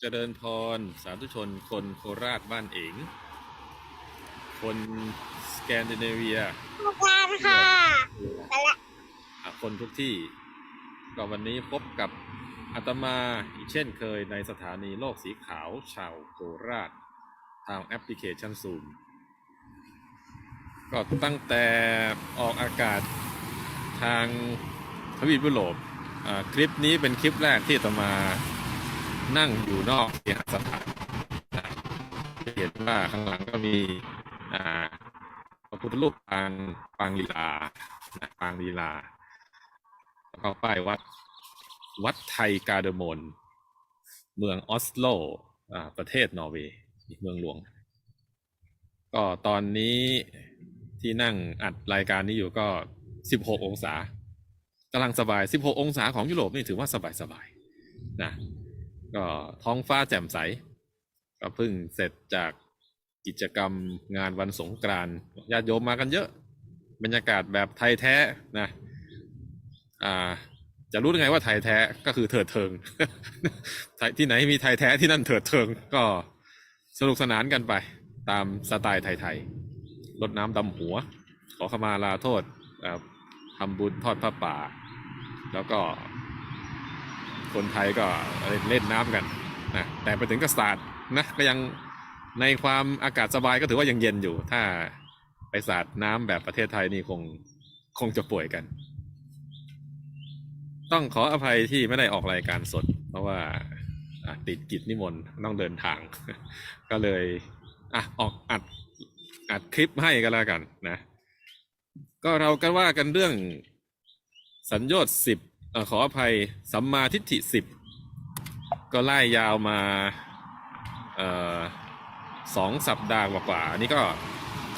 เจริญพร สาธุชน คนโคราชบ้านเอง คนสแกนดิเนเวียอาจารย์ค่ะไปละอะ คนทุกที่ก็วันนี้พบกับอาตมาอีกเช่นเคยในสถานีโลกสีขาวชาวโคราช ทางแอปพลิเคชันซูมก็ตั้งแต่ออกอากาศทางทวีปยุโรปอ่าคลิปนี้เป็นคลิปแรกที่อาตมา นั่งอยู่นอกเคหสถานนะจะเห็นว่าข้างหลังก็มีพระพุทธรูปปางปางลีลานะปางลีลาแล้วก็ป้ายวัดวัดไทยกาเดโมนเมืองออสโลประเทศนอร์เวย์เมืองหลวง ก็ตอนนี้ที่นั่งอัดรายการนี้อยู่ก็ 16 องศากำลังสบาย 16 องศาของยุโรปนี่ถือว่าสบายสบายๆนะ ก็ท้องฟ้าแจ่มใส ก็เพิ่งเสร็จจากกิจกรรมงานวันสงกรานต์ญาติโยมมากันเยอะ บรรยากาศแบบไทยแท้นะอ่าจะรู้ได้ไงว่าไทยแท้ก็คือเถิดเทิงที่ไหนมีไทยแท้ที่นั่นเถิดเทิงก็สนุกสนานกันไป ตามสไตล์ไทยๆรดน้ำดำหัว ขอขมาลาโทษทำบุญทอดพระป่า แล้วก็ คนไทยก็เล่นน้ำกันนะแต่ไปถึงก็สาดนะก็ยังในความอากาศสบายก็ถือว่ายังเย็นอยู่ ถ้าไปสาดน้ำแบบประเทศไทยนี่คงคงจะป่วยกัน ต้องขออภัยที่ไม่ได้ออกรายการสด เพราะว่าติดกิจนิมนต์ต้องเดินทาง ก็เลยอะออกอัดอัดคลิปให้ก็แล้วกันนะ ก็เราก็ว่ากันเรื่องสัญญชน์สิบ ขออภัยสัมมาทิฏฐิสิบก็ไล่ยาวมาออสองสัปดาห์กว่าๆอันนี้ก็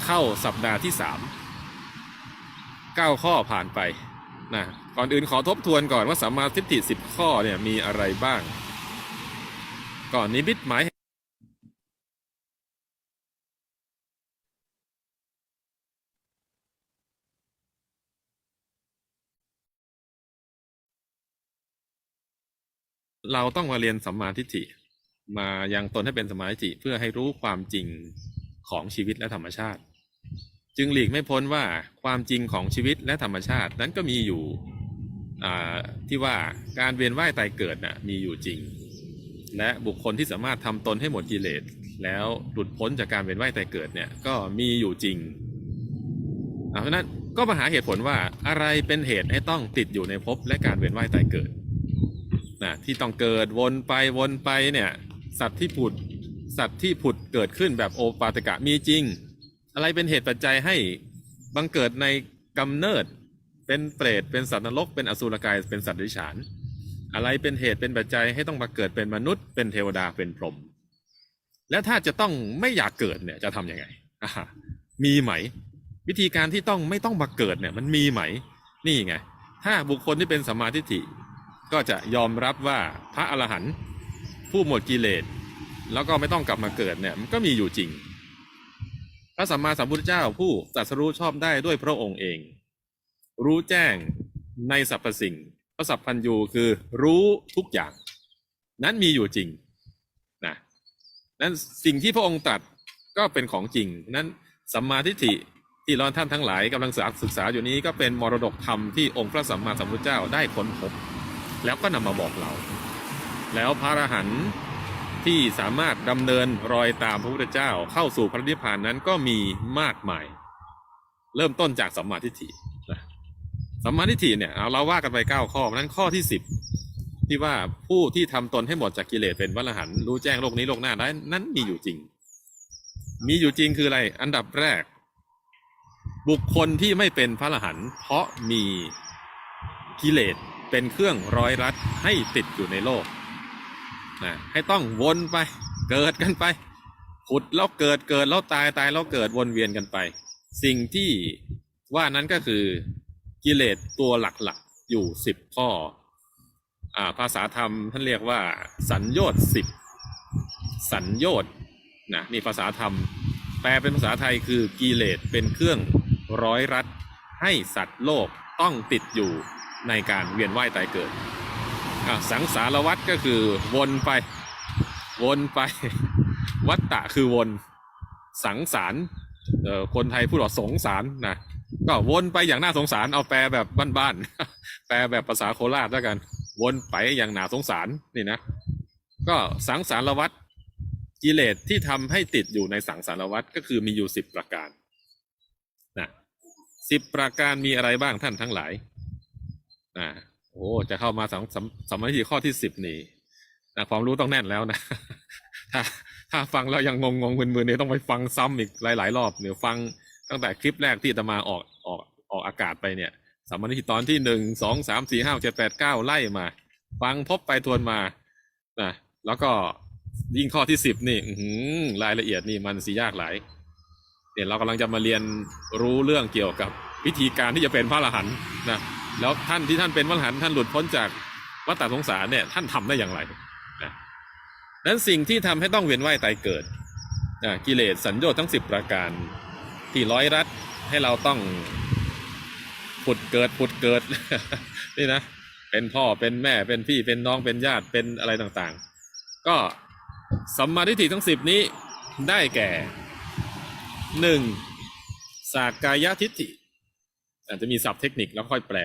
เข้าสัปดาห์ที่สามเก้าข้อผ่านไปนะก่อนอื่นขอทบทวนก่อนว่าสัมมาทิฏฐิสิบข้อเนี่ยมีอะไรบ้าง ก่อนนิมิตหมาย เราต้องมาเรียนสัมมาทิฏฐิมายังตนให้เป็นสมมาทิฏฐิเพื่อให้รู้ความจริงของชีวิตและธรรมชาติ จึงหลีกไม่พ้นว่าความจริงของชีวิตและธรรมชาตินั้นก็มีอยู่ที่ว่าการเวียนว่ายตายเกิดน่ะมีอยู่จริง และบุคคลที่สามารถทำตนให้หมดกิเลสแล้วหลุดพ้นจากการเวียนว่ายตายเกิดเนี่ยก็มีอยู่จริงเพราะนั้นก็มาหาเหตุผลว่าอะไรเป็นเหตุให้ต้องติดอยู่ในภพและการเวียนว่ายตายเกิด นะที่ต้องเกิดวนไปวนไปเนี่ยสัตว์ที่ผุดสัตว์ที่ผุดเกิดขึ้นแบบโอปาตกะมีจริง อะไรเป็นเหตุปัจจัยให้บังเกิดในกำเนิด เป็นเปรตเป็นสัตว์นรกเป็นอสุรกายเป็นสัตว์ดิฉาน อะไรเป็นเหตุเป็นปัจจัยให้ต้องมาเกิดเป็นมนุษย์ เป็นเทวดาเป็นพรหมและถ้าจะต้องไม่อยากเกิดเนี่ยจะทำยังไงมีไหม วิธีการที่ต้องไม่ต้องมาเกิดเนี่ยมันมีไหม นี่ไง ถ้าบุคคลที่เป็นสัมมาทิฏฐิ ก็จะยอมรับว่าพระอรหันต์ผู้หมดกิเลสแล้วก็ไม่ต้องกลับมาเกิดเนี่ยมันก็มีอยู่จริง พระสัมมาสัมพุทธเจ้าผู้ตรัสรู้ชอบได้ด้วยพระองค์เอง รู้แจ้งในสรรพสิ่งพระสัพพัญญูคือรู้ทุกอย่าง นั้นมีอยู่จริงนะนั้นสิ่งที่พระองค์ตรัสก็เป็นของจริง นั้นสัมมาทิฏฐิที่เราท่านทั้งหลายกำลังศึกษาอยู่นี้ก็เป็นมรดกธรรมที่องค์พระสัมมาสัมพุทธเจ้าได้ค้นพบ แล้วก็นำมาบอกเรา แล้วพระอรหันต์ที่สามารถดำเนินรอยตามพระพุทธเจ้าเข้าสู่พระนิพพานนั้นก็มีมากมาย เริ่มต้นจากสัมมาทิฏฐิสัมมาทิฏฐิเนี่ยเอาเราว่ากันไปเก้าข้อนั้นข้อที่สิบที่ว่าผู้ที่ทำตนให้หมดจากกิเลสเป็นพระอรหันต์รู้แจ้งโลกนี้โลกหน้าได้นั้นมีอยู่จริง มีอยู่จริงคืออะไร อันดับแรก บุคคลที่ไม่เป็นพระอรหันต์เพราะมีกิเลส เป็นเครื่องร้อยรัดให้ติดอยู่ในโลกนะให้ต้องวนไป เกิดกันไปผุดแล้วเกิดเกิดแล้วตายตายแล้วเกิดวนเวียนกันไป สิ่งที่ว่านั้นก็คือกิเลสตัวหลักๆอยู่สิบข้ออาภาษาธรรมท่านเรียกว่า สัญญชน์สิบสัญญชน์นะนี่ภาษาธรรม แปลเป็นภาษาไทยคือกิเลสเป็นเครื่องร้อยรัดให้สัตว์โลกต้องติดอยู่ ในการเวียนว่ายตายเกิด สังสารวัฏก็คือวนไป วนไป วัตตะคือวนสังสารเออคนไทยพูดว่าสงสารนะก็วนไปอย่างน่าสงสารเอาแปลแบบบ้านๆแปลแบบภาษาโคราชแล้วกัน วนไปอย่างน่าสงสารนี่นะ ก็สังสารวัตรกิเลสที่ทำให้ติดอยู่ในสังสารวัตรก็คือมีอยู่สิบประการนะสิบประการมีอะไรบ้างท่านทั้งหลาย นะโอ้จะเข้ามาสังสัมสัมติข้อที่สิบนี่นะความรู้ต้องแน่นแล้วนะ ถ้าถ้าฟังแล้วยังงงงงมึนมึนเนี่ยต้องไปฟังซ้ำอีกหลาย ๆ รอบเดี๋ยวฟังตั้งแต่คลิปแรกที่จะมาออกออกออกอากาศไปเนี่ยสัมมาทิฏฐิตอนที่หนึ่งสองสามสี่ห้าเจ็ดแปดเก้าไล่มา ฟังทบไปทวนมานะแล้วก็ยิ่งข้อที่สิบนี่รายละเอียดนี่มันสิยากหลายเนี่ยเรากำลังจะมาเรียนรู้เรื่องเกี่ยวกับวิธีการที่จะเป็นพระอรหันต์นะ แล้วท่านที่ท่านเป็นพระอรหันท่านหลุดพ้นจากวัฏฏะสงสารเนี่ยท่านทำได้อย่างไรนะนั้นสิ่งที่ทำให้ต้องเวียนว่ายตายเกิดนะกิเลสสัญโยชน์ทั้งสิบประการที่ร้อยรัดให้เราต้องผุดเกิดผุดเกิดนี่นะเป็นพ่อเป็นแม่เป็นพี่เป็นน้องเป็นญาติเป็นอะไรต่างๆ ก็สัมมาทิฏฐิทั้งสิบนี้ได้แก่หนึ่งสากายทิฏฐิอาจจะมีศัพท์เทคนิคแล้วค่อยแปล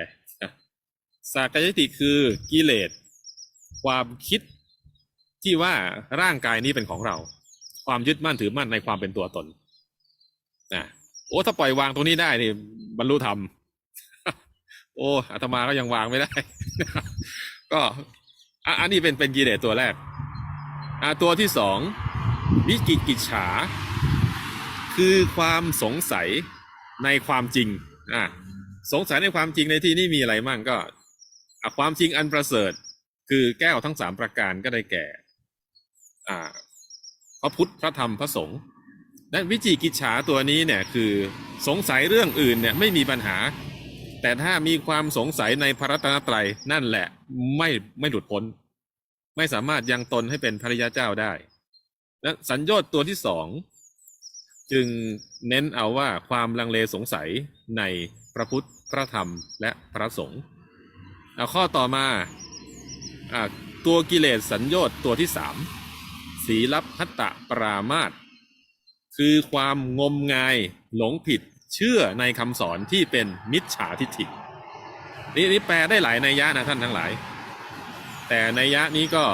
สากายทิฏฐิคือกิเลสความคิดที่ว่าร่างกายนี้เป็นของเรา ความยึดมั่นถือมั่นในความเป็นตัวตนนะโอ้ถ้าปล่อยวางตรงนี้ได้นี่บรรลุธรรมโอ้อาตมาก็ยังวางไม่ได้ ก็อันนี้เป็นเป็นกิเลสตัวแรกอะตัวที่สองวิกิกิจฉา คือความสงสัยในความจริงอะสงสัยในความจริงในที่นี้มีอะไรมั่งก็ ความจริงอันประเสริฐ คือแก้วทั้งสามประการก็ได้แก่ อ่า พระพุทธพระธรรมพระสงฆ์และวิจิกิจฉาตัวนี้เนี่ยคือสงสัยเรื่องอื่นเนี่ยไม่มีปัญหา แต่ถ้ามีความสงสัยในพระรัตนตรัยนั่นแหละไม่ไม่หลุดพ้น ไม่สามารถยังตนให้เป็นพระยาเจ้าได้และสัญญาตัวที่สองจึงเน้นเอาว่าความลังเลสงสัยในพระพุทธพระธรรมและพระสงฆ์ เอาข้อต่อมาอ่าตัวกิเลสสัญญาตัวที่สามสีลับพัตตะปรามาตคือความงมงายหลงผิดเชื่อในคำสอนที่เป็นมิจฉาทิฏฐินี่นี่แปลได้หลายนัยยะนะท่านทั้งหลาย แต่นัยยะนี้ก็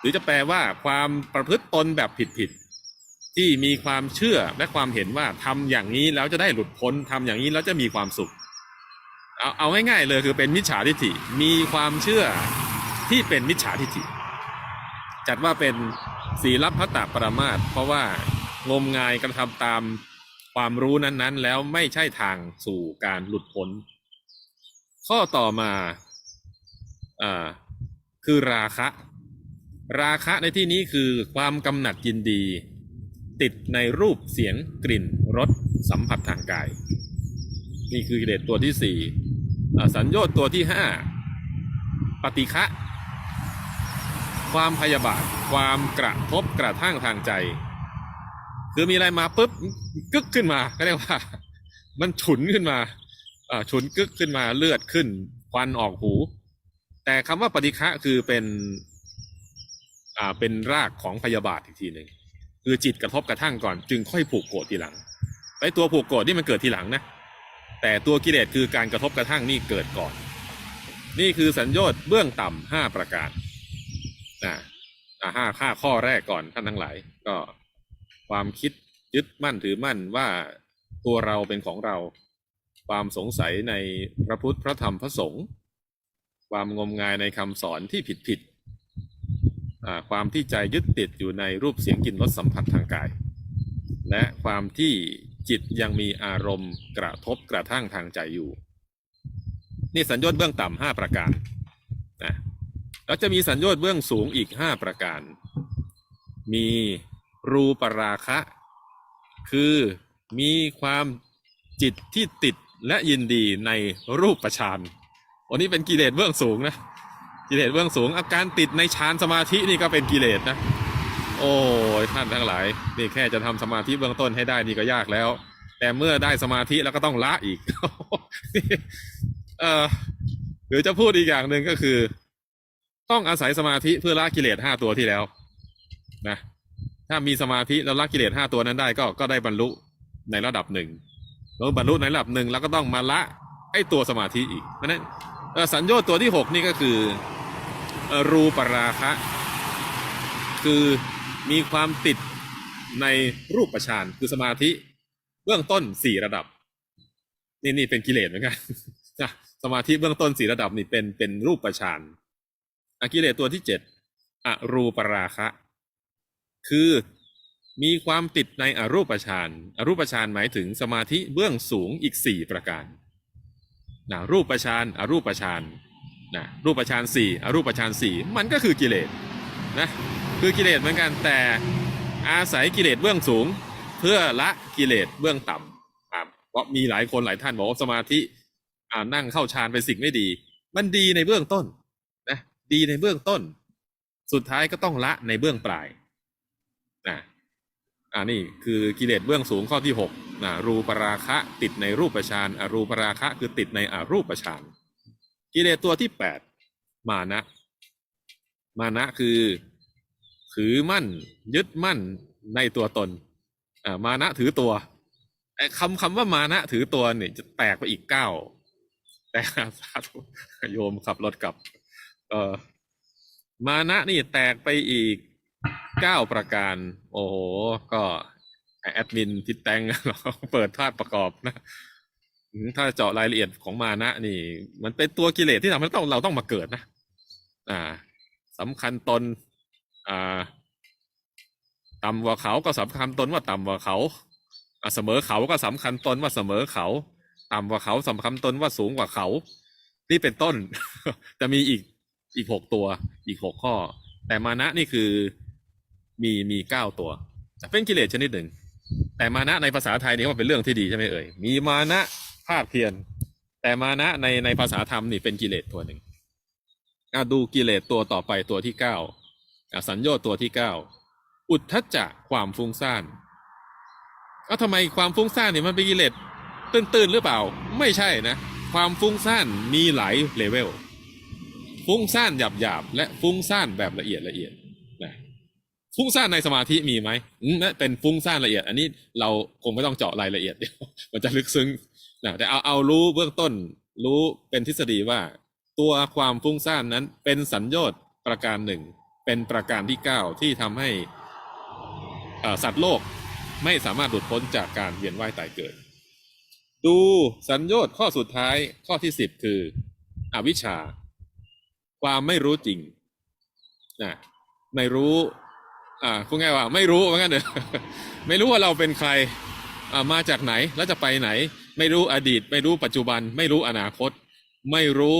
หรือจะแปลว่าความประพฤติตนแบบผิดๆที่มีความเชื่อและความเห็นว่าทำอย่างนี้แล้วจะได้หลุดพ้นทำอย่างนี้แล้วจะมีความสุข เอาเอาง่ายๆเลยคือเป็นมิจฉาทิฏฐิมีความเชื่อที่เป็นมิจฉาทิฏฐิจัดว่าเป็นศีลพัตตปรมาตเพราะว่างมงายกระทำตามความรู้นั้นๆ แล้วไม่ใช่ทางสู่การหลุดพ้น ข้อต่อมาอ่าคือราคะ ราคะในที่นี้คือความกำหนัดยินดี ติดในรูปเสียงกลิ่นรสสัมผัสทางกาย นี่คือกิเลสตัวที่สี่ สัญญาตัวที่ห้าปฏิฆะความพยาบาท ความกระทบกระทั่งทางใจ คือมีอะไรมาปุ๊บกึกขึ้นมาก็เรียกว่า มันฉุนขึ้นมาฉุนกึกขึ้นมาเลือดขึ้น ควันออกหู แต่คำว่าปฏิฆะคือเป็นเป็นรากของพยาบาทอีกทีหนึ่งคือจิตกระทบกระทั่งก่อน จึงค่อยผูกโกรธทีหลังไอ้ตัวผูกโกรธนี่มันเกิดทีหลังนะ แต่ตัวกิเลสคือการกระทบกระทั่งนี่เกิดก่อน นี่คือสัญญาณเบื้องต่ำห้าประการอ่าอ่าห้าห้าข้อแรกก่อนท่านทั้งหลาย ก็ความคิดยึดมั่นถือมั่นว่าตัวเราเป็นของเรา ความสงสัยในพระพุทธพระธรรมพระสงฆ์ความงมงายในคำสอนที่ผิดผิดอ่าความที่ใจยึดติดอยู่ในรูปเสียงกลิ่นรสสัมผัสทางกาย และความที่ จิตยังมีอารมณ์กระทบกระทั่งทางใจอยู่ นี่สัญญาณเบื้องต่ำห้าประการนะแล้วจะมีสัญญาณเบื้องสูงอีกห้าประการ มีรูปราคะ คือมีความจิตที่ติดและยินดีในรูปประชานวันนี้เป็นกิเลสเบื้องสูงนะกิเลสเบื้องสูงอาการติดในฌานสมาธินี่ก็เป็นกิเลสนะ โอ้ยท่านทั้งหลาย นี่แค่จะทำสมาธิเบื้องต้นให้ได้นี่ก็ยากแล้ว แต่เมื่อได้สมาธิแล้วก็ต้องละอีกเออหรือจะพูดอีกอย่างหนึ่งก็คือ ต้องอาศัยสมาธิเพื่อละกิเลสห้าตัวที่แล้ว นะ ถ้ามีสมาธิแล้วละกิเลสห้าตัวนั้นได้ก็ก็ได้บรรลุในระดับหนึ่งแล้วบรรลุในระดับหนึ่งแล้วก็ต้องมาละไอ้ตัวสมาธิอีกเพราะฉะนั้นสัญญาตัวที่หกนี่ก็คืออรูปราคะ คือ มีความติดในรูปฌานคือสมาธิเบื้องต้นสี่ระดับ นี่นี่เป็นกิเลสเหมือนกันสมาธิเบื้องต้นสี่ระดับนี่เป็นเป็นรูปฌานอกิเลสตัวที่เจ็ดอรูปราคะ คือมีความติดในอรูปฌานอรูปฌานหมายถึงสมาธิเบื้องสูงอีกสี่ประการนะรูปฌานอรูปฌานนะรูปฌานสี่อรูปฌานสี่มันก็คือกิเลสนะ คือกิเลสเหมือนกันแต่อาศัยกิเลสเบื้องสูง เพื่อละกิเลสเบื้องต่ำอ่าเพราะมีหลายคนหลายท่านบอกว่าสมาธิอ่านั่งเข้าฌานเป็นสิ่งไม่ดี มันดีในเบื้องต้นนะดีในเบื้องต้น สุดท้ายก็ต้องละในเบื้องปลายนะอ่านี่คือกิเลสเบื้องสูงข้อที่หกนะรูปราคะติดในรูปฌานอรูปราคะคือติดในอรูปฌานกิเลสตัวที่แปดมานะ มานะคือ ถือมั่น ยึดมั่นในตัวตนอ่ามานะถือตัวไอ้คำคำว่ามานะถือตัวเนี่ยจะแตกไปอีกเก้าแต่สาธุโยมขับรถกลับ เออมานะนี่แตกไปอีกเก้าประการ โอ้โห ก็แอดมินทิดแตงเปิดธาตุประกอบนะ ถ้าเจาะรายละเอียดของมานะนี่ มันเป็นตัวกิเลสที่ทำให้ต้องเราต้องมาเกิดนะ อ่าสำคัญตน อ่าต่ำกว่าเขาก็สำคัญตนว่าต่ำกว่าเขาเสมอเขาก็สำคัญตนว่าเสมอเขา ต่ำกว่าเขาสำคัญตนว่าสูงกว่าเขา นี่เป็นต้น จะมีอีกอีกหกตัว อีกหกข้อ แต่มานะนี่คือมีมีเก้าตัว เป็นกิเลสชนิดหนึ่ง แต่มานะในภาษาไทยนี่ว่าเป็นเรื่องที่ดีใช่ไหมเอ่ย มีมานะภาคเพียร แต่มานะในในภาษาธรรมนี่เป็นกิเลสตัวหนึ่งอะดูกิเลสตัวต่อไปตัวที่เก้า สัญญาตัวที่เก้าอุทธัจจะความฟุ้งซ่านเอาทำไมความฟุ้งซ่านเนี่ยมันเป็นกิเลสตื้นๆหรือเปล่า ไม่ใช่นะ ความฟุ้งซ่านมีหลายเลเวลฟุ้งซ่านหยาบๆและฟุ้งซ่านแบบละเอียดละเอียดนะฟุ้งซ่านในสมาธิมีไหมนั่นเป็นฟุ้งซ่านละเอียด อันนี้เราคงไม่ต้องเจาะรายละเอียดเดี๋ยวมันจะลึกซึ้งนะแต่เอาเอารู้เบื้องต้น รู้เป็นทฤษฎีว่า ตัวความฟุ้งซ่านนั้นเป็นสัญญาตประการหนึ่ง เป็นประการที่เก้าที่ทำให้สัตว์โลกไม่สามารถหลุดพ้นจากการเวียนว่ายตายเกิด ดูสัญญาข้อสุดท้ายข้อที่สิบคืออวิชชา ความไม่รู้จริงนะไม่รู้อ่าพูดง่ายว่าไม่รู้ว่างั้นเถอะไม่รู้ว่าเราเป็นใครอ่ามาจากไหนแล้วจะไปไหน ไม่รู้อดีต ไม่รู้ปัจจุบัน ไม่รู้อนาคต ไม่รู้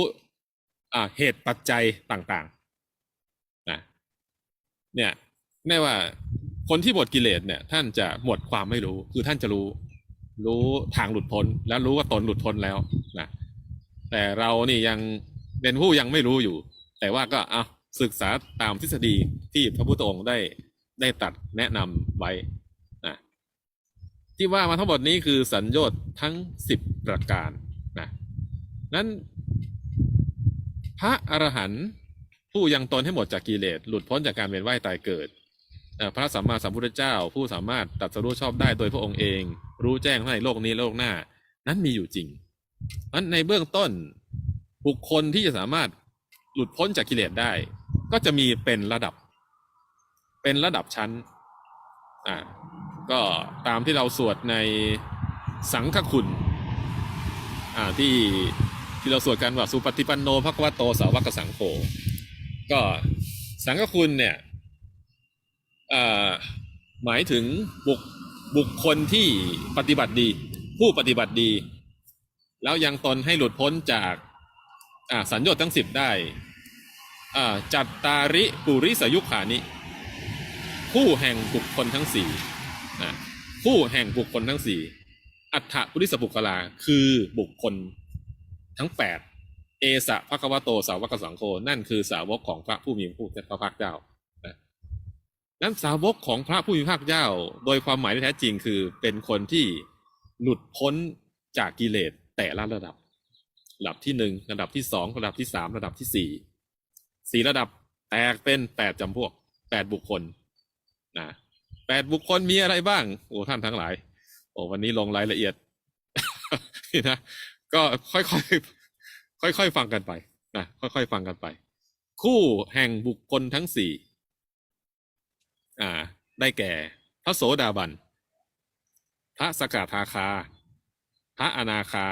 อ่าเหตุปัจจัยต่างๆ เนี่ยแน่ว่าคนที่หมดกิเลสเนี่ย ท่านจะหมดความไม่รู้ คือท่านจะรู้ รู้ทางหลุดพ้น แล้วรู้ว่าตนหลุดพ้นแล้วนะแต่เรานี่ยังเป็นผู้ยังไม่รู้อยู่ แต่ว่าก็เอาศึกษาตามทฤษฎีที่พระพุทธองค์ได้ได้ตัดแนะนำไว้นะที่ว่ามาทั้งหมดนี้คือสัญญาทั้งสิบประการนะนั้นพระอรหันต์ ผู้ยังตนให้หมดจากกิเลสหลุดพ้นจากการเวียนว่ายตายเกิดพระสัมมาสัมพุทธเจ้า ผู้สามารถตรัสรู้ชอบได้โดยพระองค์เอง รู้แจ้งในโลกนี้โลกหน้า นั้นมีอยู่จริงนั้นในเบื้องต้นบุคคลที่จะสามารถหลุดพ้นจากกิเลสได้ ก็จะมีเป็นระดับ เป็นระดับชั้นอ่าก็ตามที่เราสวดในสังฆคุณอ่าที่ที่เราสวดกันว่าสุปฏิปันโนภควโตสาวกสังโฆ ก็สังฆคุณเนี่ยหมายถึงบุคบุคคลที่ปฏิบัติดี ผู้ปฏิบัติดี แล้วยังตนให้หลุดพ้นจากสัญญาทั้งสิบได้จัตตาริปุริสยุขานิผู้แห่งบุคคลทั้งสี่ผู้แห่งบุคคลทั้งสี่อัฏฐปุริสบุคลาคือบุคคลทั้งแปด เอสะภะควโตสาวกสังโฆนั่นคือสาวกของพระผู้มีพระภาคเจ้านั้นสาวกของพระผู้มีพระภาคเจ้า โดยความหมายที่แท้จริงคือเป็นคนที่หลุดพ้นจากกิเลสแต่ละระดับ ระดับที่หนึ่งระดับที่สองระดับที่สามระดับที่สี่สี่ระดับแตกเป็นแปดจำพวกแปดบุคคลนะแปดบุคคลมีอะไรบ้างโอ้ท่านทั้งหลาย โอ้วันนี้ลงรายละเอียดนี่นะก็ค่อยๆ ค่อยๆฟังกันไปนะค่อยๆฟังกันไป คู่แห่งบุคคลทั้งสี่อ่า ได้แก่ พระโสดาบัน พระสกทาคา พระอนาคา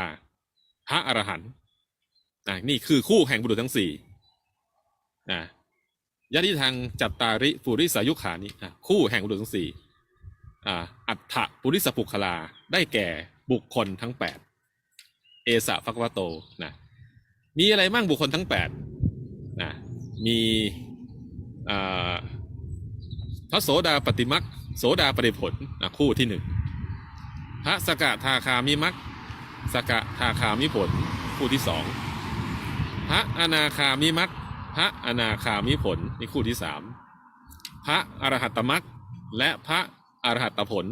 พระอรหันต์อ่านี่คือคู่แห่งบุรุษทั้งสี่นะยะทิทางจัตตาริปุริสายุขานิอะคู่แห่งบุรุษทั้งสี่อ่าอัฏฐปุริสปุคลา ได้แก่บุคคลทั้งแปดเอสะภควโตนะ มีอะไรบ้างบุคคลทั้งแปดนะมีพระโสดาปฏิมักโสดาปฏิผลนะคู่ที่หนึ่งพระสกทาคามิมักสกทาคามิผล คู่ที่สองพระอนาคามิมักพระอนาคามิผลนี่คู่ที่สามพระอรหัตมักและพระอรหัตตผล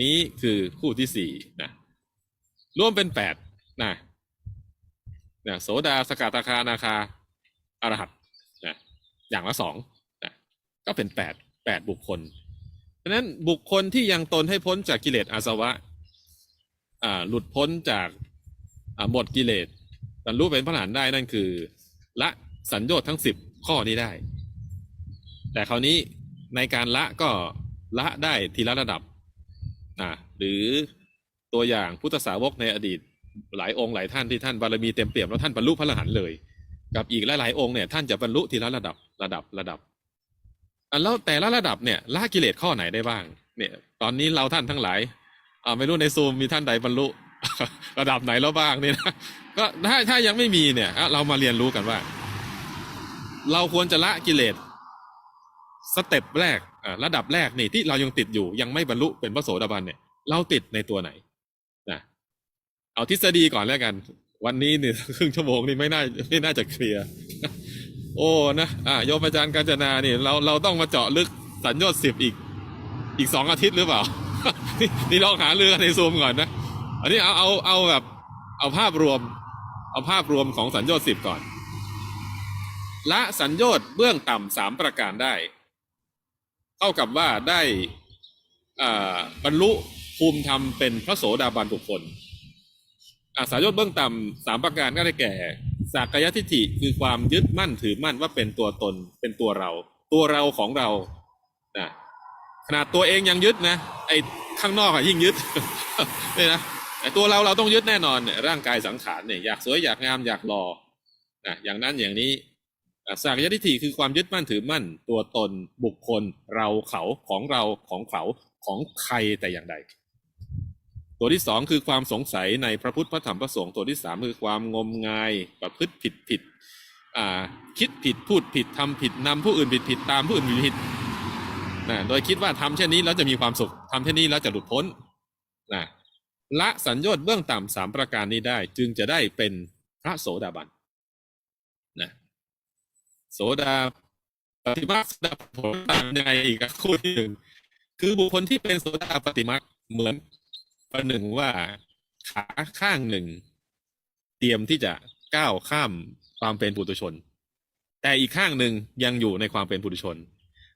นี้คือคู่ที่สี่นะรวมเป็นแปดนะ นะโสดาสกทาคานาคาอรหัตนะอย่างละสองนะก็เป็นแปดแปดบุคคลฉะนั้นบุคคลที่ยังตนให้พ้นจากกิเลสอาสวะอ่าหลุดพ้นจากหมดกิเลสบรรลุเป็นพระอรหันต์ได้นั่นคือ ละสัญญชน์ทั้งสิบข้อนี้ได้ แต่คราวนี้ในการละก็ละได้ทีละระดับอ่าหรือตัวอย่างพุทธสาวกในอดีต หลายองค์หลายท่านที่ท่านบารมีเต็มเปี่ยมแล้วท่านบรรลุพระอรหันต์เลย กับอีกหลายๆองค์เนี่ยท่านจะบรรลุทีละระดับระดับระดับอันแล้วแต่ละระดับเนี่ยละกิเลสข้อไหนได้บ้าง เนี่ย ตอนนี้เราท่านทั้งหลายอ่าไม่รู้ในซูมมีท่านใดบรรลุระดับไหนแล้วบ้างเนี่ยนะก็ถ้าถ้ายังไม่มีเนี่ยเรามาเรียนรู้กันว่า เราควรจะละกิเลสสเต็ปแรกระดับแรกนี่ที่เรายังติดอยู่ยังไม่บรรลุเป็นพระโสดาบันเนี่ย เราติดในตัวไหน เอาทฤษฎีก่อนแล้วกัน วันนี้เนี่ยครึ่งชั่วโมงนี่ไม่น่าไม่น่าจะเคลียร์โอ้นะอ่าโยมอาจารย์กาญจนานี่เราเราต้องมาเจาะลึกสัญญาสิบอีก อีกสองอาทิตย์หรือเปล่า นี่นี่ลองหาเรือกันในซูมก่อนนะ อันนี้เอาเอาเอาแบบเอาภาพรวม เอาภาพรวมของสัญญาสิบก่อน ละสัญญาเบื้องต่ำสามประการได้ เท่ากับว่าได้อ่าบรรลุภูมิธรรมเป็นพระโสดาบันบุคคล อาสายศเบื้องต่ำสามประการก็ได้แก่สากยทิฏฐิคือความยึดมั่นถือมั่นว่าเป็นตัวตนเป็นตัวเรา ตัวเราของเรานะขนาดตัวเองยังยึดนะไอ้ข้างนอกอะยิ่งยึดเนี่ยนะแต่ตัวเราเราต้องยึดแน่นอนเนี่ยร่างกายสังขารเนี่ยอยากสวยอยากงามอยากหล่อนะอย่างนั้นอย่างนี้สากยทิฏฐิคือความยึดมั่นถือมั่น ตัวตนบุคคลเราเขาของเราของเขาของใครแต่อย่างใด ตัวที่สองคือความสงสัยในพระพุทธพระธรรมพระสงฆ์ตัวที่สามคือความงมงายประพฤติผิดผิดคิดผิดพูดผิดทำผิดนำผู้อื่นผิดผิดตามผู้อื่นผิดผิดนะโดยคิดว่าทำเช่นนี้แล้วจะมีความสุขทำเช่นนี้แล้วจะหลุดพ้นนะละสัญญาเบื้องต่ำสามประการนี้ได้ จึงจะได้เป็นพระโสดาบันนะโสดาปฏิมาโสดาผลตางยังไงอีกคู่หนึ่งคือบุคคลที่เป็นโสดาปฏิมาเหมือน ประหนึ่งว่าขาข้างหนึ่ง เตรียมที่จะก้าวข้ามความเป็นปุถุชน แต่อีกข้างหนึ่งยังอยู่ในความเป็นปุถุชน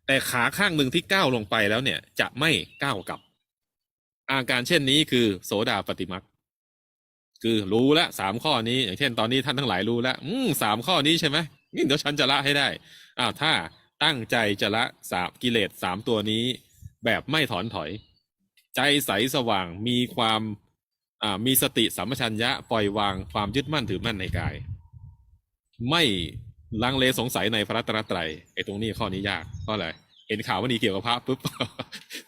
แต่ขาข้างหนึ่งที่ก้าวลงไปแล้วเนี่ย จะไม่ก้าวกลับ อาการเช่นนี้คือโสดาปฏิมักคือรู้แล้วสามข้อนี้ อย่างเช่นตอนนี้ท่านทั้งหลายรู้แล้วอืมสามข้อนี้ใช่ไหมนี่เดี๋ยวฉันจะละให้ได้อ้าวถ้าตั้งใจจะละสามกิเลสสามตัวนี้ แบบไม่ถอนถอย ใจใสสว่างมีความอ่ามีสติสัมปชัญญะปล่อยวางความยึดมั่นถือมั่นในกาย ไม่ลังเลสงสัยในพระตรัตนตรัยไอ้ตรงนี้ข้อนี้ยากเพราะอะไรเห็นข่าวว่านีเกี่ยวกับพระปุ๊บ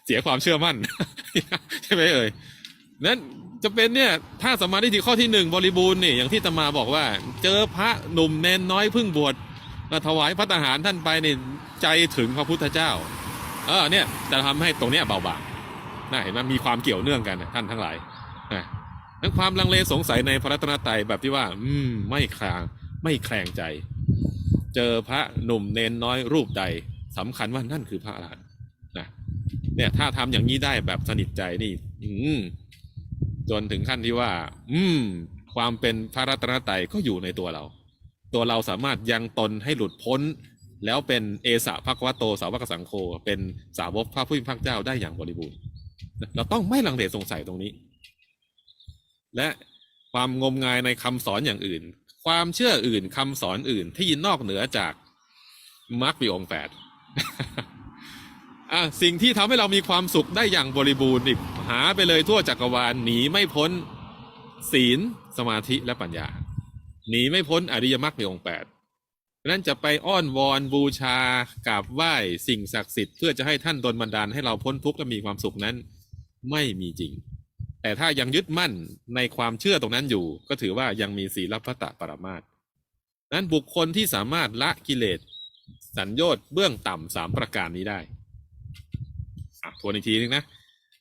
เสียความเชื่อมั่น ใช่ไหมเอ่ยนั้นจะเป็นเนี่ยถ้าสมาธิที่ข้อที่หนึ่งบริบูรณ์นี่อย่างที่ตมาบอกว่า เจอพระหนุ่มเนนน้อยเพิ่งบวชมาถวายพระทหารท่านไปนี่ใจถึงพระพุทธเจ้าเออเนี่ยจะทำให้ตรงเนี้ยเบาบาง น่าเห็นไหมมีความเกี่ยวเนื่องกันท่านทั้งหลายนะนั้นความลังเลสงสัยในพระรัตนตรัยแบบที่ว่า อืม ไม่คลางไม่แคลงใจ เจอพระหนุ่มเนนน้อยรูปใดสำคัญว่านั่นคือพระอรหันต์นะเนี่ยถ้าทำอย่างนี้ได้แบบสนิทใจนี่ อืจนถึงขั้นที่ว่า อืม ความเป็นพระรัตนตรัยก็อยู่ในตัวเรา ตัวเราสามารถยังตนให้หลุดพ้น แล้วเป็นเอสะภควโตสาวกสังโฆเป็นสาวกพระผู้มีพระเจ้าได้อย่างบริบูรณ์ เราต้องไม่ลังเลสงสัยตรงนี้ และความงมงายในคำสอนอย่างอื่น ความเชื่ออื่นคำสอนอื่นที่ยินนอกเหนือจากมรรคปีองแปดสิ่งที่ทำให้เรามีความสุขได้อย่างบริบูรณ์อีกหาไปเลยทั่วจักรวาลหนีไม่พ้นศีลสมาธิและปัญญา หนีไม่พ้นอริยมรรคในองค์แปดเพราะฉะนั้นจะไปอ้อนวอนบูชากราบไหว้สิ่งศักดิ์สิทธิ์เพื่อจะให้ท่านดลบันดาลให้เราพ้นทุกข์และมีความสุขนั้น ไม่มีจริง แต่ถ้ายังยึดมั่นในความเชื่อตรงนั้นอยู่ ก็ถือว่ายังมีศีลพัตตปรมาตนั้นบุคคลที่สามารถละกิเลส สัญโยชน์เบื้องต่ำสามประการนี้ได้อะทวนอีกทีนึงนะ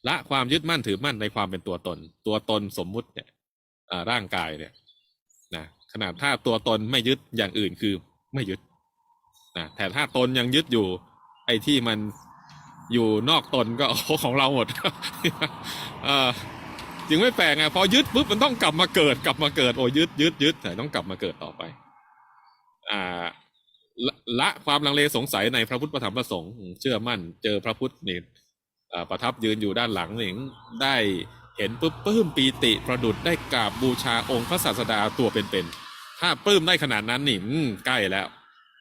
ละความยึดมั่นถือมั่นในความเป็นตัวตน ตัวตนสมมุติเนี่ยร่างกายเนี่ยนะขนาดถ้าตัวตนไม่ยึดอย่างอื่นคือไม่ยึดนะแต่ถ้าตนยังยึดอยู่ ไอ้ที่มัน อยู่นอกตนก็โอของเราหมดจึงไม่แปลกไงพอยึดปุ๊บมันต้องกลับมาเกิดกลับมาเกิดโอ้ยึดยึดยึดแต่ต้องกลับมาเกิดต่อไป อ่าละละความลังเลสงสัยในพระพุทธพระธรรมพระสงฆ์เชื่อมั่น เจอพระพุทธนี่ประทับยืนอยู่ด้านหลังหนี่ได้เห็นปุ๊บปลื้มปีติประดุดได้กราบบูชาองค์พระศาสดาตัวเป็นๆถ้าปลื้มได้ขนาดนั้นนี่ใกล้แล้ว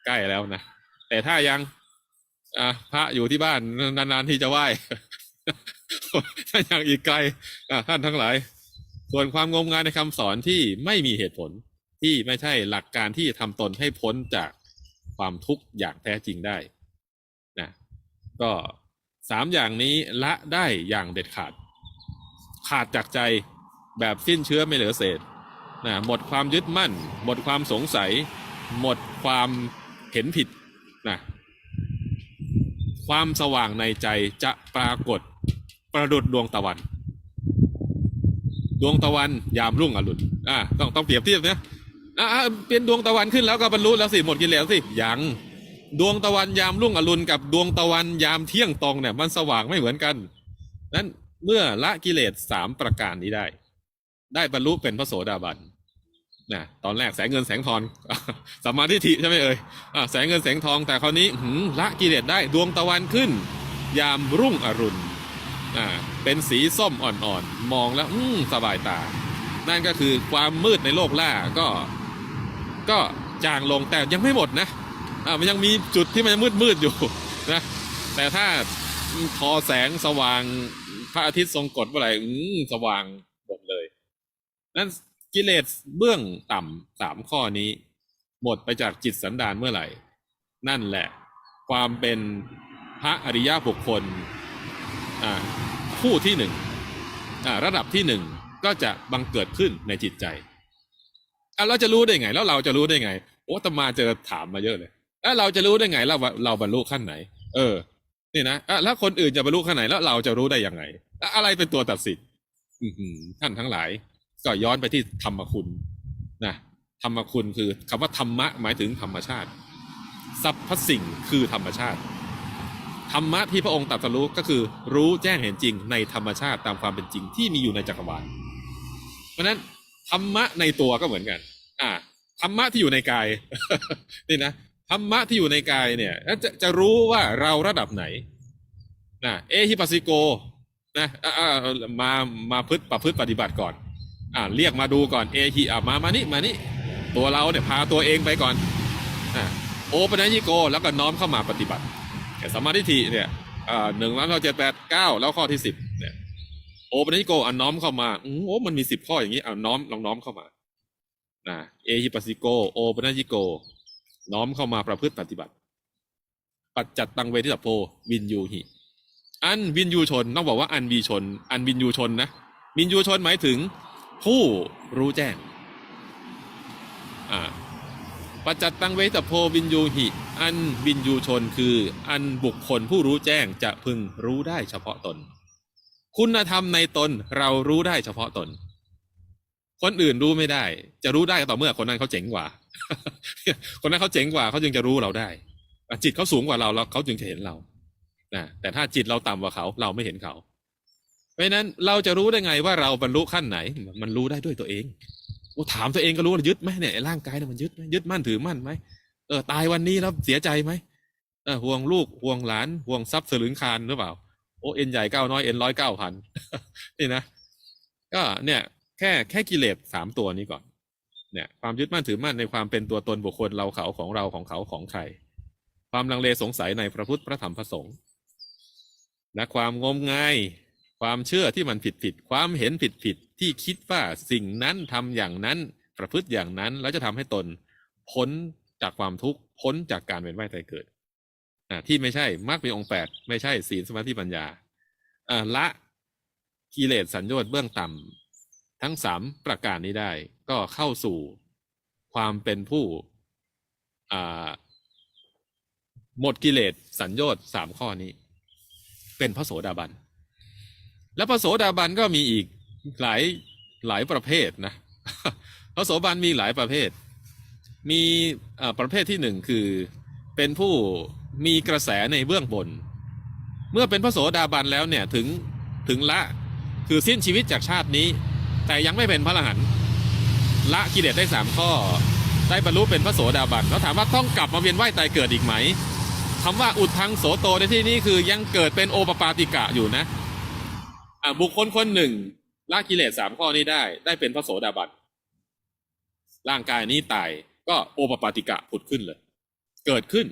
ใกล้แล้วนะแต่ถ้ายัง อะพระอยู่ที่บ้านนานๆที่จะไหว้ถ้าอยังอีกไกลอะท่านทั้งหลาย ส่วนความงมงายในคำสอนที่ไม่มีเหตุผลที่ไม่ใช่หลักการที่จะทำตนให้พ้นจากความทุกข์อย่างแท้จริงได้นะก็สามอย่างนี้ละได้อย่างเด็ดขาด ขาดจากใจแบบสิ้นเชื้อไม่เหลือเศษนะหมดความยึดมั่น หมดความสงสัย หมดความเห็นผิดนะ ความสว่างในใจจะปรากฏประดุดดวงตะวัน ดวงตะวันยามรุ่งอรุณอ่าต้องต้องเปรียบเทียบนะอ่าอ่าเป็นดวงตะวันขึ้นแล้วก็บรรลุแล้วสิหมดกิเลสสิยังดวงตะวันยามรุ่งอรุณกับดวงตะวันยามเที่ยงตรงเนี่ยมันสว่างไม่เหมือนกัน นั้นเมื่อละกิเลสสามประการนี้ได้ ได้บรรลุเป็นพระโสดาบัน นะตอนแรกแสงเงินแสงทองสัมมาทิฏฐิใช่ไหมเอ่ยอแสงเงินแสงทองแต่คราวนี้หืละกิเลสได้ดวงตะวันขึ้น ยามรุ่งอรุณอ่าเป็นสีส้มอ่อนๆ มองแล้วอืสบายตา นั่นก็คือความมืดในโลกล่าก็ก็จางลงแต่ยังไม่หมดนะอ่ามันยังมีจุดที่มันมืดมืดๆอยู่นะแต่ถ้าพอแสงสว่างพระอาทิตย์ทรงกฎเมื่อไหร่สว่างหมดเลยนั้น กิเลสเบื้องต่ำสามข้อนี้ หมดไปจากจิตสันดานเมื่อไหร่ นั่นแหละ ความเป็นพระอริยบุคคลผู้ที่หนึ่งระดับที่หนึ่งก็จะบังเกิดขึ้นในจิตใจเราจะรู้ได้ไง แล้วเราจะรู้ได้ไงโอ้ตมาเจอถามมาเยอะเลยแล้วเราจะรู้ได้ไงแล้วว่าเราบรรลุขั้นไหน เออ นี่นะะแล้วคนอื่นจะบรรลุขั้นไหนแล้วเราจะรู้ได้ยังไงแล้วอะไรเป็นตัวตัดสินท่านทั้งหลาย ก็ย้อนไปที่ธรรมคุณนะธรรมคุณคือคำว่าธรรมะหมายถึงธรรมชาติสรรพสิ่งคือธรรมชาติ ธรรมะที่พระองค์ตรัสรู้ก็คือรู้แจ้งเห็นจริงในธรรมชาติตามความเป็นจริงที่มีอยู่ในจักรวาล เพราะนั้นธรรมะในตัวก็เหมือนกัน อ่าธรรมะที่อยู่ในกายนี่นะธรรมะที่อยู่ในกายเนี่ยจะจะรู้ว่าเราระดับไหนนะเอฮิปัสสิโกนะมามาพฤติประพฤติปฏิบัติก่อน อ่าเรียกมาดูก่อนเอฮิอ่ามามานี่มานี่ตัวเราเนี่ยพาตัวเองไปก่อนอ่าโอปนัญญิโก แล้วก็น้อมเข้ามาปฏิบัติแต่สมาธิฏฐิเนี่ยอ่าหนึ่งล้านเก้าเจ็ดแปดเก้าแล้วข้อที่สิบเนี่ยโอปนัญญิโกอันน้อมเข้ามาโอ้มันมีสิบข้ออย่างนี้อ่าน้อมลองน้อมเข้ามานะเอฮิปัสสิโก โอปนัญญิโก น้อมเข้ามาประพฤติปฏิบัติ ปัจจัตตังเวทิตาโพวินยูหิอันวินยูชนต้องบอกว่าอันวีชน อันวินยูชนนะวินยูชนหมายถึง ผู้รู้แจ้งปัจจัตตังเวทโพวินยูหิ อันวินยูชนคือ อันบุคคลผู้รู้แจ้งจะพึงรู้ได้เฉพาะตน คุณธรรมในตนเรารู้ได้เฉพาะตน คนอื่นรู้ไม่ได้ จะรู้ได้ก็ต่อเมื่อคนนั้นเขาเจ๋งกว่า คนนั้นเขาเจ๋งกว่าเขาจึงจะรู้เราได้จิตเขาสูงกว่าเราแล้วเขาจึงจะเห็นเรานะแต่ถ้าจิตเราต่ำกว่าเขา เราไม่เห็นเขา เพราะนั้นเราจะรู้ได้ไงว่าเราบรรลุขั้นไหน มันรู้ได้ด้วยตัวเองโอ้ถามตัวเองก็รู้ว่ายึดไหมเนี่ยร่างกายเนี่ยมันยึดไหมยึดมั่นถือมั่นไหมเออตายวันนี้แล้วเสียใจไหมเออห่วงลูกห่วงหลานห่วงทรัพย์สลึงคารหรือเปล่า โอเอ็นใหญ่เก้าน้อยเอ็นร้อยเก้าพันนี่นะก็เนี่ยแค่แค่กิเลสสามตัวนี้ก่อน เนี่ย ความยึดมั่นถือมั่นในความเป็นตัวตนบุคคลเราเขาของเราของเขาของใคร ความลังเลสงสัยในพระพุทธพระธรรมพระสงฆ์และความงมงาย ความเชื่อที่มันผิดผิดความเห็นผิดผิดที่คิดว่าสิ่งนั้นทำอย่างนั้นประพฤติอย่างนั้นแล้วจะทำให้ตนพ้นจากความทุกข์พ้นจากการเวียนว่ายตายเกิดที่ไม่ใช่มรรคมีองค์แปดไม่ใช่ศีลสมาธิปัญญาละกิเลสสัญญาเบื้องต่ำทั้งสามประการนี้ได้ ก็เข้าสู่ความเป็นผู้หมดกิเลสสัญญาสามข้อนี้ เป็นพระโสดาบัน และพระโสดาบันก็มีอีกหลายหลายประเภทนะพระโสดาบันมีหลายประเภท มีประเภทที่หนึ่งคือเป็นผู้มีกระแสในเบื้องบน เมื่อเป็นพระโสดาบันแล้วเนี่ยถึงถึงละคือสิ้นชีวิตจากชาตินี้ แต่ยังไม่เป็นพระอรหันต์ละกิเลสได้สามข้อ ได้บรรลุเป็นพระโสดาบันแล้วถามว่าต้องกลับมาเวียนว่ายตายเกิดอีกไหมคำว่าอุดทังโสโตในที่นี้คือยังเกิดเป็นโอปปาติกะอยู่นะ บุคคลคนหนึ่งละกิเลสสามข้อนี้ได้ ได้เป็นพระโสดาบันร่างกายนี้ตายก็โอปปาติกะผุดขึ้นเลย เกิดขึ้น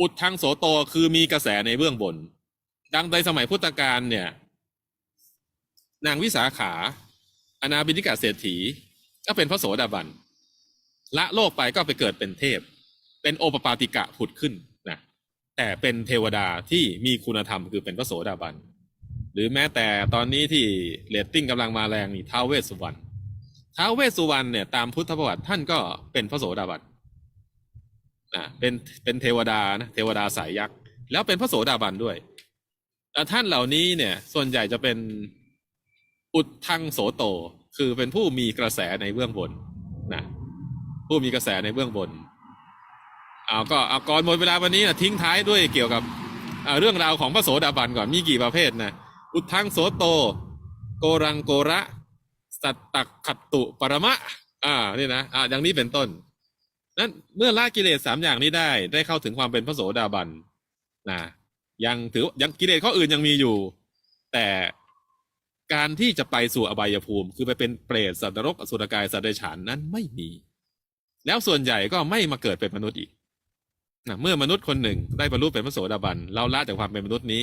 อุดทางโสโตคือมีกระแสในเบื้องบน ดังในสมัยพุทธกาลเนี่ย นางวิสาขา อนาบินิกาเศรษฐี ก็เป็นพระโสดาบันละโลกไปก็ไปเกิดเป็นเทพ เป็นโอปปาติกะผุดขึ้นนะแต่เป็นเทวดาที่มีคุณธรรมคือเป็นพระโสดาบัน หรือแม้แต่ตอนนี้ที่เรตติ้งกำลังมาแรงนี่ท้าวเวสสุวรรณท้าวเวสสุวรรณเนี่ยตามพุทธประวัติท่านก็เป็นพระโสดาบันนะเป็นเป็นเทวดานะเทวดาสายยักษ์แล้วเป็นพระโสดาบันด้วยแต่ท่านเหล่านี้เนี่ยส่วนใหญ่จะเป็นอุดทังโสโต คือเป็นผู้มีกระแสในเบื้องบนนะผู้มีกระแสในเบื้องบนเอาก็เอาก่อนหมดเวลาวันนี้นะทิ้งท้ายด้วยเกี่ยวกับเรื่องราวของพระโสดาบันก่อนมีกี่ประเภทนะ อุทังโสโต โกรังโกระ สัตตขัตตุปรมะ อ่า นี่นะ อ่า อย่างนี้เป็นต้น นั้นเมื่อละกิเลสสามอย่างนี้ได้ ได้เข้าถึงความเป็นพระโสดาบัน นะ ยังถือ ยังกิเลสข้ออื่นยังมีอยู่ แต่การที่จะไปสู่อบายภูมิ คือไปเป็นเปรตสัตว์นรกอสุรกายสัตว์เดรัจฉานนั้นไม่มี แล้วส่วนใหญ่ก็ไม่มาเกิดเป็นมนุษย์อีกนะเมื่อมนุษย์คนหนึ่งได้บรรลุเป็นพระโสดาบันเราละจากความเป็นมนุษย์นี้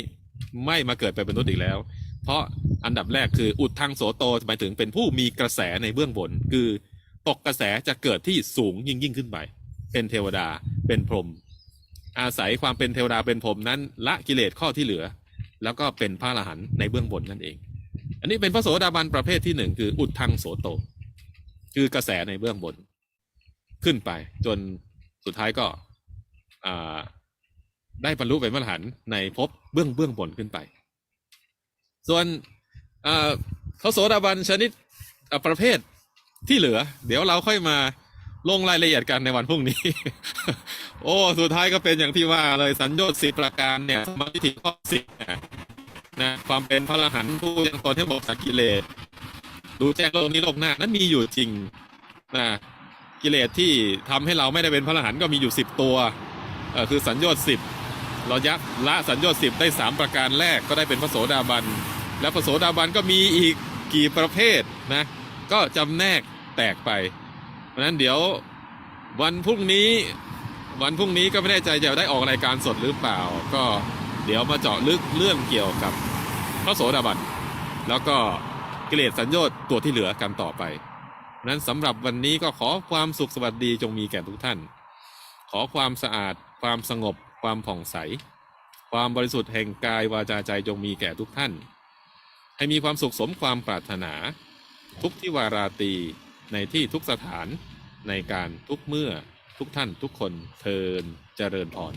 ไม่มาเกิดเป็นมนุษย์อีกแล้ว เพราะอันดับแรกคืออุดทางโสโตหมายถึงเป็นผู้มีกระแสในเบื้องบน คือตกกระแสจะเกิดที่สูงยิ่งยิ่งขึ้นไป เป็นเทวดาเป็นพรหมอาศัยความเป็นเทวดาเป็นพรหมนั้น ละกิเลสข้อที่เหลือ แล้วก็เป็นพระอรหันต์ในเบื้องบนนั่นเอง อันนี้เป็นพระโสดาบันประเภทที่หนึ่งคืออุดทางโสโต คือกระแสในเบื้องบน ขึ้นไปจนสุดท้ายก็อ่า ได้บรรลุเป็นพระอรหันต์ในภพเบื้องเบื้องบนขึ้นไป ส่วนพระโสดาบันชนิดประเภทที่เหลือ เดี๋ยวเราค่อยมาลงรายละเอียดกันในวันพรุ่งนี้ โอ้ สุดท้ายก็เป็นอย่างที่ว่าเลยสัญญาสิบประการเนี่ยสมาธิข้อสิบนะนะความเป็นพระอรหันต์ผู้ยังตนให้หมดจากกิเลสดูแจ้งโลกนี้โลกหน้านั้นมีอยู่จริงนะกิเลสที่ทำให้เราไม่ได้เป็นพระอรหันต์ก็มีอยู่สิบตัวเออคือสัญญาสิบ เรายักละสัญญาสิบได้สามประการแรกก็ได้เป็นพระโสดาบัน แล้วพระโสดาบันก็มีอีกกี่ประเภทนะ ก็จำแนกแตกไป เพราะฉะนั้นเดี๋ยววันพรุ่งนี้วันพรุ่งนี้ก็ไม่แน่ใจจะได้ออกรายการสดหรือเปล่า ก็เดี๋ยวมาเจาะลึกเรื่องเกี่ยวกับพระโสดาบัน แล้วก็กิเลสสัญญาตัวที่เหลือกันต่อไปเพราะนั้นสำหรับวันนี้ก็ขอความสุขสวัสดีจงมีแก่ทุกท่าน ขอความสะอาดความสงบ ความผ่องใส ความบริสุทธิ์แห่งกายวาจาใจจงมีแก่ทุกท่าน ให้มีความสุขสมความปรารถนา ทุกที่วาราตีในที่ทุกสถานในการทุกเมื่อทุกท่านทุกคนเทินเจริญพร